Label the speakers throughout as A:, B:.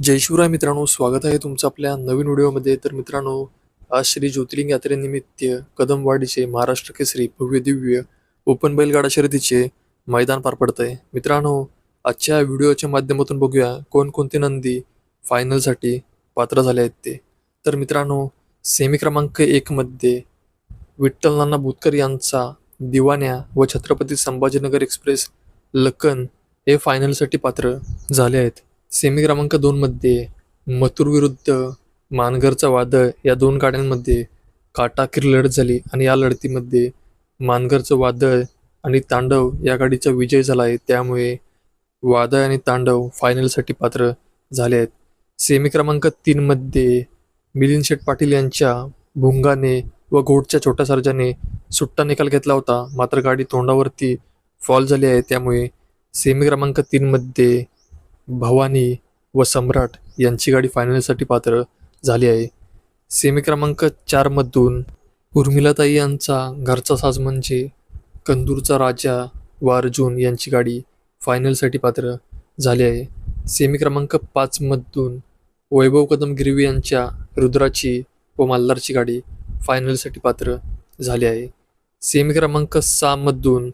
A: जय शिवराय मित्रांनो स्वागत आहे तुमचं आपल्या नवीन व्हिडिओमध्ये. तर मित्रांनो आज श्री ज्योतिर्लिंग यात्रेनिमित्त कदमवाडीचे महाराष्ट्र केसरी भव्य दिव्य ओपन बैलगाडा शर्यतीचे मैदान पार पडत आहे मित्रांनो आजच्या व्हिडिओच्या माध्यमातून बघूया कोणकोणते नंदी फायनलसाठी पात्र झाले आहेत ते. तर मित्रांनो सेमी क्रमांक एकमध्ये विठ्ठल नाना बुतकर यांचा दिवाण्या व छत्रपती संभाजीनगर एक्सप्रेस लखन हे फायनलसाठी पात्र झाले आहेत. सेमी क्रमांक दोनमध्ये मथुर विरुद्ध मानगरचा वादळ या दोन गाड्यांमध्ये काटाकीर लढत झाली आणि या लढतीमध्ये मानगरचं वादळ आणि तांडव या गाडीचा विजय झाला आहे. त्यामुळे वादळ आणि तांडव फायनलसाठी पात्र झाले आहेत. सेमी क्रमांक तीनमध्ये मिलिंद शेठ पाटील यांच्या भुंगाने व घोटच्या छोट्या सर्जाने सुट्टा निकाल घेतला होता. मात्र गाडी तोंडावरती फॉल झाली आहे. त्यामुळे सेमी क्रमांक तीनमध्ये भवानी व सम्राट यांची गाडी फायनलसाठी पात्र झाली आहे. सेमी क्रमांक चारमधून उर्मिलाताई यांचा घरचा साज म्हणजे कंदूरचा राजा व अर्जुन यांची गाडी फायनलसाठी पात्र झाली आहे. सेमी क्रमांक पाचमधून वैभव कदम गिरवी यांच्या रुद्राची व मल्हारची गाडी फायनलसाठी पात्र झाली आहे. सेमी क्रमांक सहामधून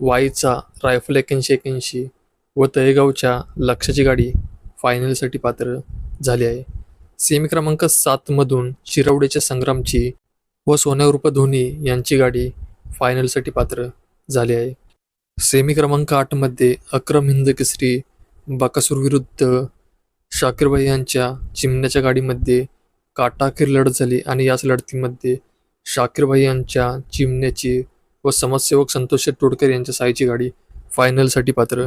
A: वाईचा रायफल एक्याऐंशी एक्याऐंशी व तळेगावच्या लक्षाची गाडी फायनलसाठी पात्र झाली आहे. सेमी क्रमांक सातमधून शिरवडेच्या संग्रामची व सोन्यारूपा धोनी यांची गाडी फायनलसाठी पात्र झाली आहे. सेमी क्रमांक आठमध्ये अक्रम हिंद केसरी बाकासूर विरुद्ध शाकीरबाई यांच्या चिमण्याच्या गाडीमध्ये काटाखेर लढत झाली आणि याच लढतीमध्ये शाकीरबाई यांच्या चिमण्याची व समाजसेवक संतोष टोडकर तोडकर यांच्या साईची गाडी फायनलसाठी पात्र